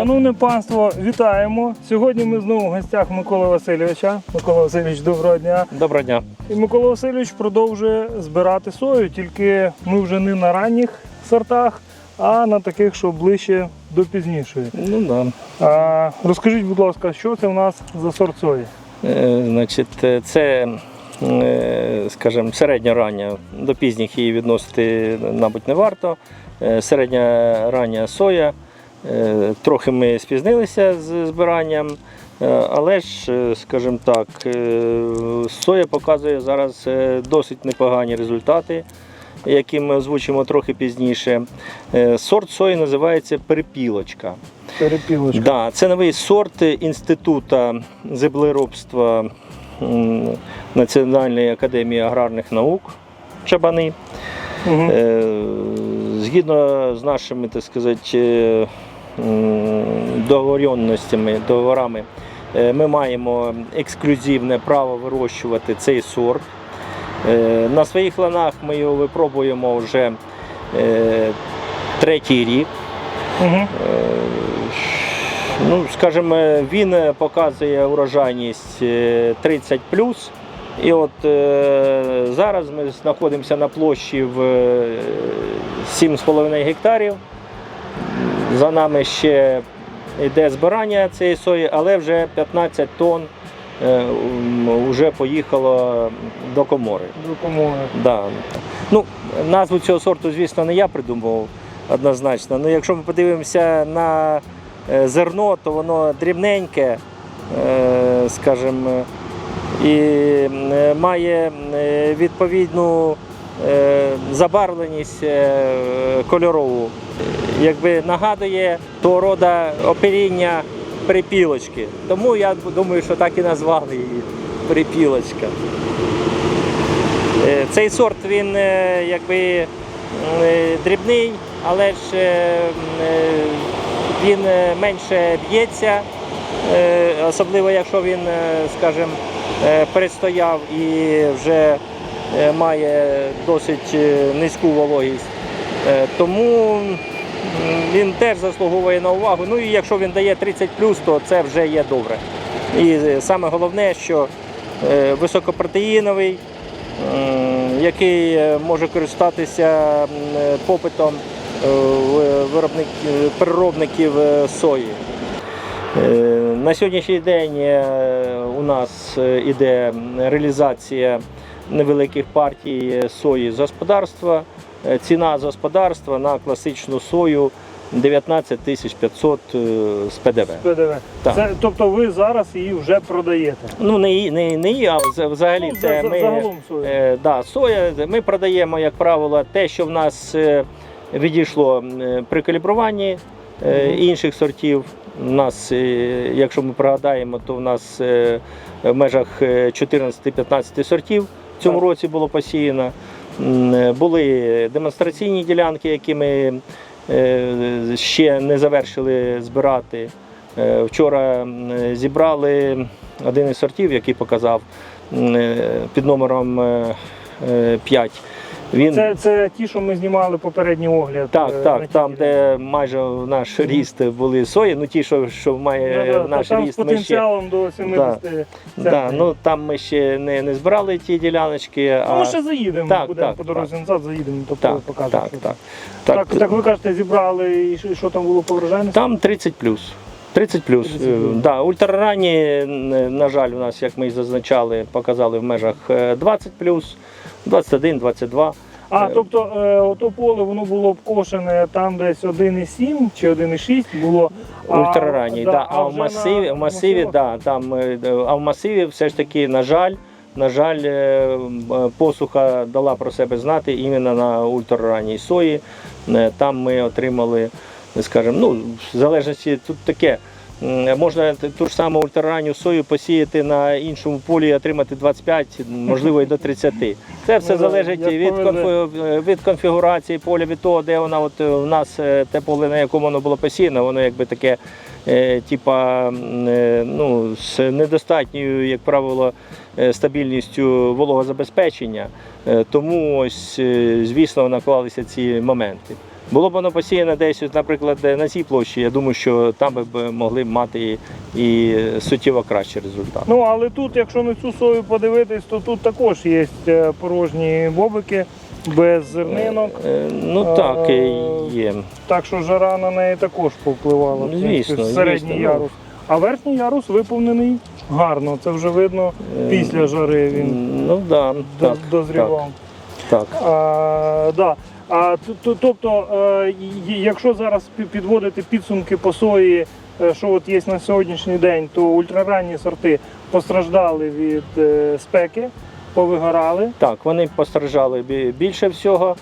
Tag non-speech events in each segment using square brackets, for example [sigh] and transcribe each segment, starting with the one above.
Шановне панство, вітаємо. Сьогодні ми знову в гостях Миколи Васильовича. Микола Васильович, доброго дня. Доброго дня. І Микола Васильович продовжує збирати сою, тільки ми вже не на ранніх сортах, а на таких, що ближче до пізнішої. Ну да. А, розкажіть, будь ласка, що це в нас за сорт сої? Е, значить, е, це, е, скажімо, середня рання. До пізніх її відносити, мабуть, не варто. Е, Середня рання соя. Е, Трохи ми спізнилися з збиранням, е, але ж, е, скажімо так, соя показує зараз досить непогані результати, які ми озвучимо трохи пізніше. Сорт сої називається перепілочка. Перепілочка. Да, це новий сорт інституту землеробства Національної академії аграрних наук Чабани. Е, Згідно з нашими, так сказати, договоренностями, договорами, е, ми маємо ексклюзивне право вирощувати цей сорт. Е, На своїх ланах ми його випробуємо вже е, третій рік. Е, Ну, скажімо, він показує урожайність е, 30 І от зараз ми знаходимося на площі в е, 7,5 гектарів. За нами ще йде збирання цієї сої, але вже 15 тонн е, вже поїхало до комори. Допомоги. Да. Ну, назву цього сорту, звісно, не я придумав однозначно. Ну, якщо ми подивимося на е, зерно, то воно дрібненьке, е, скажімо, і е, має е, відповідну е, забарвленість е, кольорову. Якби нагадує того рода оперіння припілочки. Тому я думаю, що так і назвали її припілочка. Е, Цей сорт він е, якби е, дрібний, але ж е, е, він е, менше б'ється, е, особливо якщо він, е, скажімо, е, перестояв і вже е, має досить е, низьку вологість. Е, Тому він теж заслуговує на увагу. Ну і якщо він дає 30 то це вже є добре. І е, саме головне, що е, високопротеїновий, який е, може користатися е, попитом е, виробник, е, переробників е, сої. Е, На сьогоднішній день е, у нас е, іде реалізація невеликих партій сої з господарства. Е, Ціна з господарства на класичну сою 19 тисяч 500 е, з ПДВ. ПДВ. Так. Це, тобто ви зараз її вже продаєте. Ну не, не, не я, а взагалі Ну, це за- ми, загалом сою. Е, да, соя. Ми продаємо, як правило, те, що в нас е, відійшло е, при калібруванні е, інших сортів. У нас, е, якщо ми пригадаємо, то в нас е, в межах е, 14-15 сортів в цьому році було посіяно. Е, Були демонстраційні ділянки, які ми е, ще не завершили збирати. Е, Вчора зібрали один із сортів, який показав під номером 5. Він Це, це ті, що ми знімали попередній огляд. так, е, так, там, де майже в наш ріст були сої, ну ті, що, що має Да-да, наш та там ріст, з ми ще до 70 центрів. да, ну, там ми ще не, не збирали ті діляночки. Ну, А... ми ще заїдемо, Так, будемо так, по дорозі так. назад, заїдемо, то так, покажемо. так, так, так, Так, так ви кажете, зібрали і що, що там було по врожайності? Там 30 плюс. 30 плюс. 30. Да, ультраранні, на жаль, у нас, як ми і зазначали, показали в межах е, 20 плюс, 21, 22. А, Е, тобто е, ото поле воно було обкошене там десь 1,7 чи 1,6 було. Ультраранній, да, а, в масиві, на- в масиві, да, там, е, а в масиві все ж таки, на жаль, на жаль, е, е, посуха дала про себе знати іменно на ультраранній сої. Е, Там ми отримали, скажімо, ну, в залежності тут таке. Можна ту ж саму ультраранню сою посіяти на іншому полі і отримати 25, можливо і до 30. Це все Ну, залежить від, конфі- від конфігурації поля, від того, де вона от е, в нас е, те поле, на якому воно було посіяно, воно якби таке, е, типа, е, ну, з недостатньою, як правило, е, стабільністю вологозабезпечення. Е, Тому ось, е, звісно, наклалися ці моменти. Було б воно посіяне десь, наприклад, на цій площі, я думаю, що там би могли б мати і, суттєво кращий результат. Ну але тут, якщо на цю сою подивитись, то тут також є е, порожні бобики без зернинок. Е, Ну так, Е, е, є. Так що жара на неї також повпливала. в Звісно, середній звісно, ну. ярус. А верхній ярус виповнений гарно. Це вже видно Е, після жари він Ну да, доз- так, дозрівав. так. А, да. Тобто, е, якщо зараз підводити підсумки по сої, е, що от є на сьогоднішній день, то ультраранні сорти постраждали від е, спеки, повигорали. Так, вони постраждали більше всього.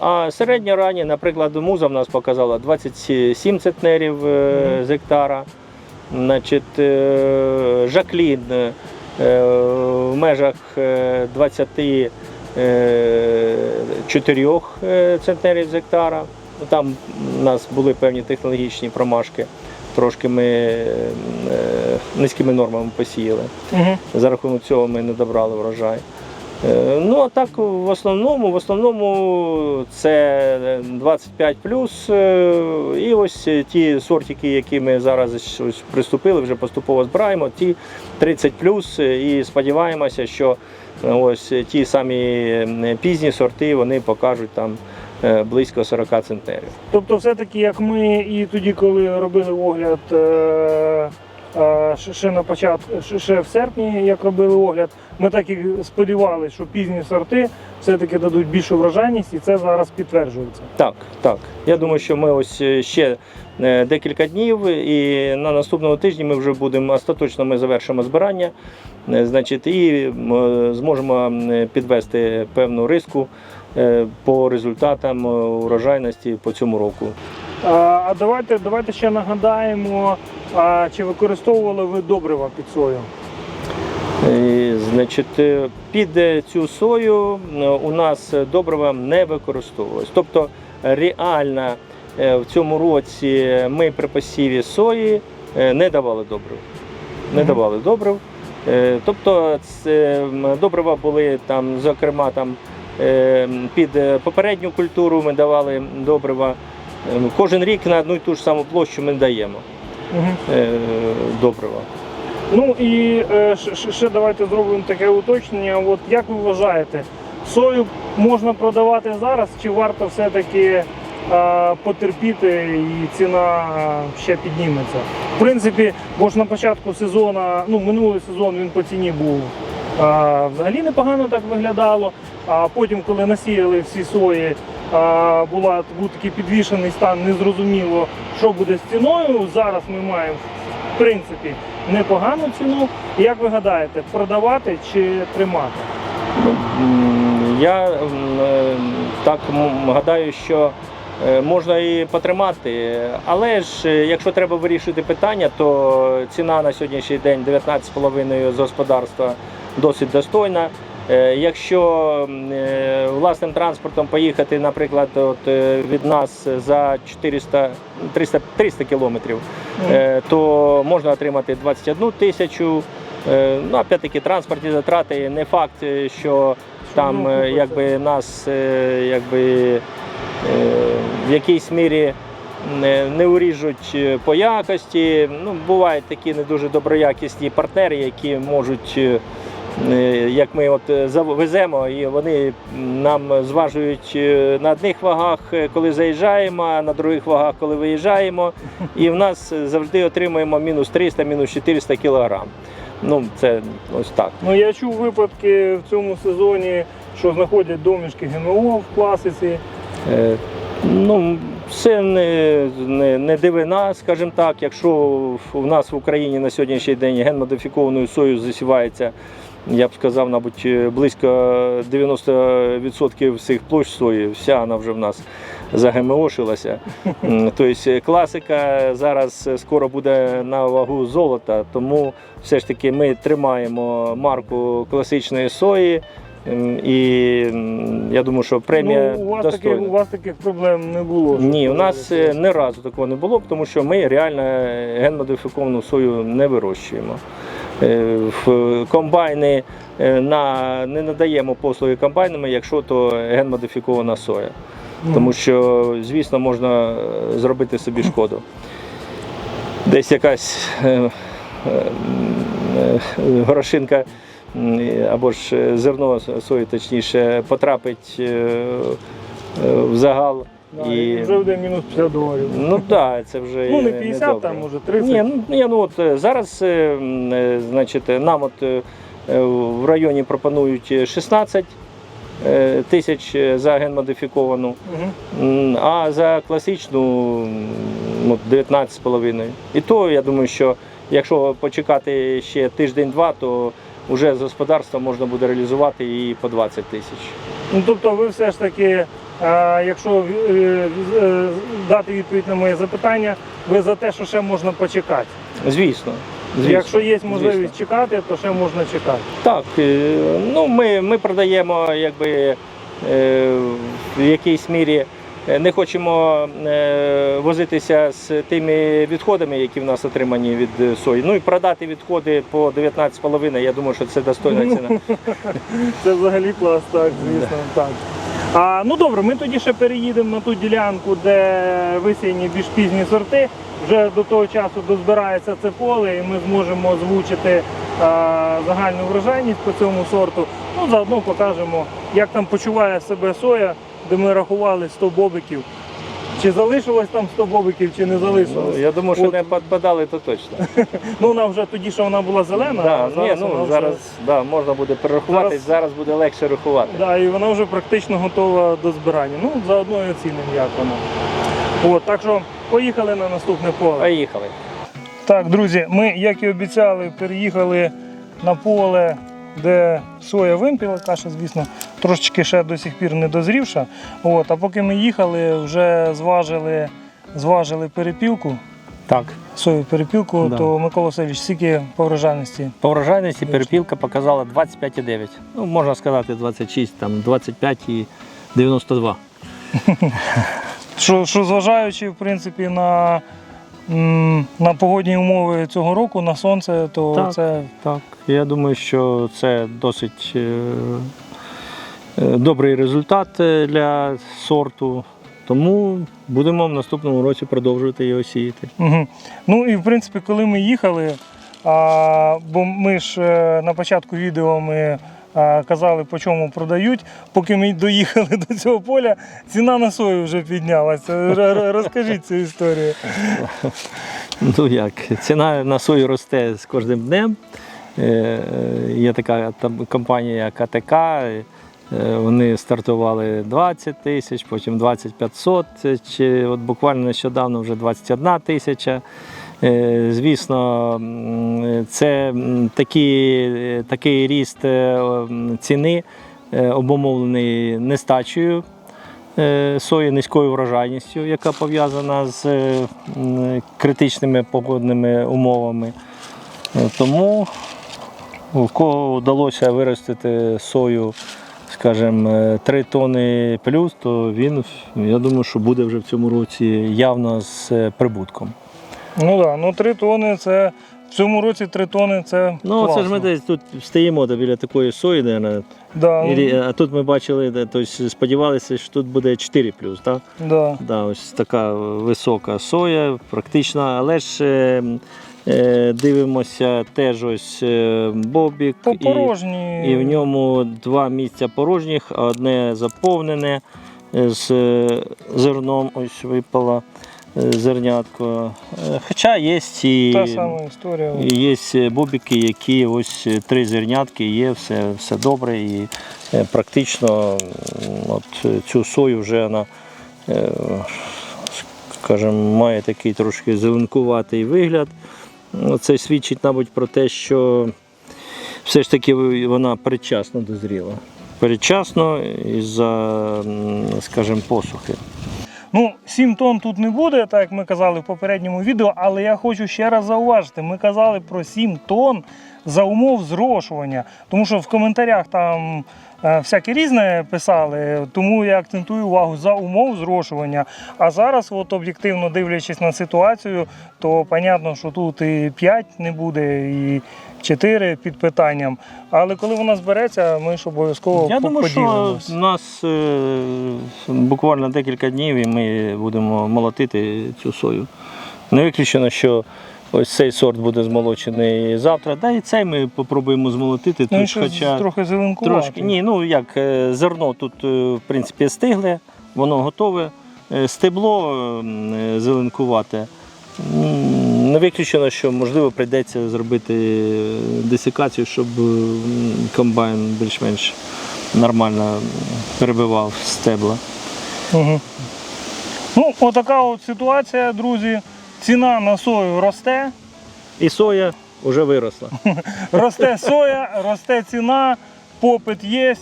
А середні ранні, наприклад, муза в нас показала 27 центнерів з гектара, значить, жаклін в межах 20 Е, 4 е, центнерів з гектара. Ну, там у нас були певні технологічні промашки, трошки ми е, низькими нормами посіяли. Угу. За рахунок цього ми не добрали врожай. Ну, а так в основному в основному це 25 і ось ті сортики, які ми зараз ось приступили, вже поступово збираємо, ті 30 і сподіваємося, що ось ті самі е, пізні сорти вони покажуть там е, близько 40 центнерів. Тобто, все-таки, як ми і тоді, коли робили огляд е, е, ще- на початку, ще- в серпні, як робили огляд, ми так і сподівалися, що пізні сорти все-таки дадуть більшу врожайність, і це зараз підтверджується. Так, так. Я думаю, що ми ось е, ще е, декілька днів, і на наступному тижні ми вже будемо остаточно ми завершимо збирання. Е, Значить, і е, зможемо підвести певну риску е, по результатам е, урожайності по цьому року. А, давайте, давайте ще нагадаємо, чи використовували ви добрива під сою? Е, Значить, е, під е, цю сою е, у нас добрива не використовувалось. Тобто реально е, в цьому році ми при посіві сої е, не давали добрив. Не давали добрив. Е, Тобто добрива були там, зокрема, там, е, під е, попередню культуру ми давали добрива. Кожен рік на одну і ту ж саму площу ми даємо Угу. добрива. Ну і ще- давайте зробимо таке уточнення. От як ви вважаєте, сою можна продавати зараз, чи варто все-таки потерпіти і ціна ще підніметься? В принципі, бо ж на початку сезону, ну минулий сезон він по ціні був е, взагалі непогано так виглядало. А потім, коли насіяли всі сої, е, була був такий підвішений стан, незрозуміло, що буде з ціною. Зараз ми маємо в принципі непогану ціну. Як ви гадаєте, продавати чи тримати? Я е, так гадаю, що е, можна і потримати, але ж е, якщо треба вирішити питання, то ціна на сьогоднішній день 19,5 з господарства досить достойна. Е, Якщо е, власним транспортом поїхати, наприклад, от, е, від нас за 400, 300, 300 кілометрів, е, то можна отримати 21 тисячу. Е, Ну, опять-таки, транспортні затрати не факт, е, що там е, якби нас е, якби, е, в якійсь мірі не, не уріжуть е, по якості. Ну, бувають такі не дуже доброякісні партнери, які можуть. е, е, Як ми от е, веземо, і вони нам зважують е, на одних вагах, е, коли заїжджаємо, а на других вагах, коли виїжджаємо. І в нас е, завжди отримуємо мінус 300, мінус 400 кілограм. Ну, це ось так. Ну я чув випадки в цьому сезоні, що знаходять домішки ГМО в класиці. Е, Ну, це не, не, не дивина, скажімо так. Якщо в- нас в Україні на сьогоднішній день генмодифікованою сою засівається, я б сказав, мабуть, е, близько 90% всіх площ сої, вся вона вже в нас загемеошилася. Тобто е, класика зараз скоро буде на вагу золота, тому все ж таки ми тримаємо марку класичної сої. І я думаю, що премія ну, у вас достойна. таких у вас таких проблем не було. Ні, у нас е, ні разу такого не було, тому що ми реально генмодифіковану сою не вирощуємо. Е, В комбайни е, на, не надаємо послуги комбайнами, якщо то генмодифікована соя. тому що, звісно, можна е, зробити собі шкоду. Десь якась е, е, е, горошинка або ж е, зерно сої, точніше, потрапить е, е, в загал. Да, і... вже буде мінус 50 доларів. Ну так, це вже Ну, не е, 50, недобре. там, може, 30. Ні, ну, ні, ну от зараз значить, нам от в районі пропонують е, 16 е, тисяч за генмодифіковану, м, а за класичну ну, 19,5. І то я думаю, що якщо почекати ще тиждень-два, то вже з господарства можна буде реалізувати і по 20 тисяч. Ну, тобто ви все ж таки, якщо е, е, дати відповідь на моє запитання, ви за те, що ще можна почекати. Звісно. звісно Якщо є звісно. можливість чекати, то ще можна чекати. Так, е, ну ми, ми продаємо якби в якійсь мірі. Е, Не хочемо е, возитися з тими відходами, які в нас отримані від е, сої. Ну і продати відходи по 19,5, я думаю, що це достойна ціна. [laughs] Це взагалі клас, так, звісно, так. А, ну добре, ми тоді ще переїдемо на ту ділянку, де висіяні більш пізні сорти. Вже до того часу дозбирається це поле, і ми зможемо озвучити а, загальну врожайність по цьому сорту. Ну, заодно покажемо, як там почуває себе соя, де ми рахували 100 бобиків. Чи залишилось там 100 бобиків, чи не залишилось. Ну, я думаю, що От. не підпадали, то точно. [laughs] Ну, вона вже тоді, що вона була зелена, Да, а ні, зараз ну, вже- зараз да, можна буде перерахувати, Зараз- зараз буде легше рахувати. Да, і вона вже практично готова до збирання. Ну, заодно і оцінимо, як вона. От, так що поїхали на наступне поле. Поїхали. Так, друзі, ми, як і обіцяли, переїхали на поле, де соя вимпіла, каша, звісно, трошечки ще до сих пір не дозрівша. От, а поки ми їхали, вже зважили, зважили перепілку, Так. сою перепілку, Да. то Микола Васильович, скільки по врожайності? По врожайності перепілка показала 25,9. Ну, можна сказати 26, там 25 і 92. [laughs] Що, що зважаючи в принципі на, на погодні умови цього року, на сонце, то Так. це Так, я думаю, що це досить е, добрий результат е, для сорту. Тому будемо в наступному році продовжувати його сіяти. Угу. Ну і в принципі, коли ми їхали, а, бо ми ж е, на початку відео ми а, казали, по чому продають. Поки ми доїхали до цього поля, ціна на сою вже піднялася. Розкажіть цю історію. Ну як, ціна на сою росте з кожним днем. Е, е, Є така там компанія КТК. Е, Вони стартували 20 тисяч, потім 20 500, чи от буквально нещодавно вже 21 тисяча. Е, Звісно, це е, такий ріст е, ціни е, обумовлений нестачею е, сої низькою врожайністю, яка пов'язана з е, критичними погодними умовами. Е, Тому у кого вдалося виростити сою, скажімо, 3 тони плюс, то він, я думаю, що буде вже в цьому році явно з е, прибутком. Ну так, ну 3 тони це в цьому році 3 тони це. Ну, класно. це ж ми десь тут стоїмо де біля такої сої, наверное, Да, ну, а тут ми бачили, де, тобто сподівалися, що тут буде 4 плюс, так? да. Да, ось така висока соя, практично, але ж е, е, дивимося теж ось е, бобік. І, і в ньому два місця порожніх, а одне заповнене е, з е, зерном. Ось випало е, зернятко. Е, Хоча є і, Та сама історія. є бобіки, які ось е, три зернятки є, все, все добре. І е, практично от е, цю сою вже вона, е, скажімо, має такий трошки зеленкуватий вигляд. Ну, Це свідчить, мабуть, про те, що все ж таки вона передчасно дозріла. Передчасно із-за, скажімо, посухи. Ну, 7 тонн тут не буде, так як ми казали в попередньому відео, але я хочу ще раз зауважити: ми казали про 7 тонн за умов зрошування. Тому що в коментарях там е, всяке різне писали, тому я акцентую увагу за умов зрошування. А зараз, от об'єктивно дивлячись на ситуацію, то понятно, що тут і 5 не буде, і 4 під питанням. Але коли вона збереться, ми ж обов'язково Я думаю, що у нас е, буквально декілька днів і ми будемо молотити цю сою. Не виключено, що ось цей сорт буде змолочений завтра, да і цей ми спробуємо змолотити. Ну, Тут, хоча трохи зеленкувати. трошки. Ні, ну як е, зерно тут е, в принципі стигле, воно готове. Е, Стебло зеленкувате. Не виключено, що можливо прийдеться зробити десикацію, щоб комбайн більш-менш нормально перебивав стебла. Угу. Ну, отака от ситуація, друзі. Ціна на сою росте. І соя вже виросла. [laughs] Росте соя, росте ціна, попит є,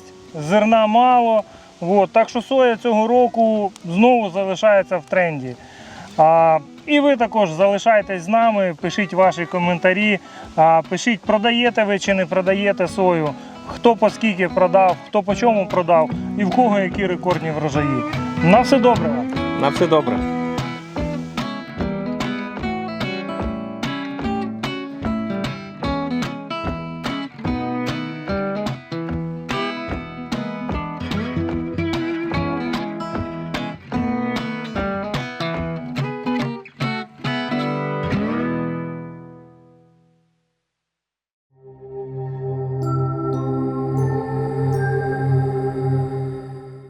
зерна мало. От, так що соя цього року знову залишається в тренді. А, і ви також залишайтесь з нами, пишіть ваші коментарі, а, пишіть, продаєте ви чи не продаєте сою, хто по скільки продав, хто по чому продав і в кого які рекордні врожаї. На все добре. На все добре.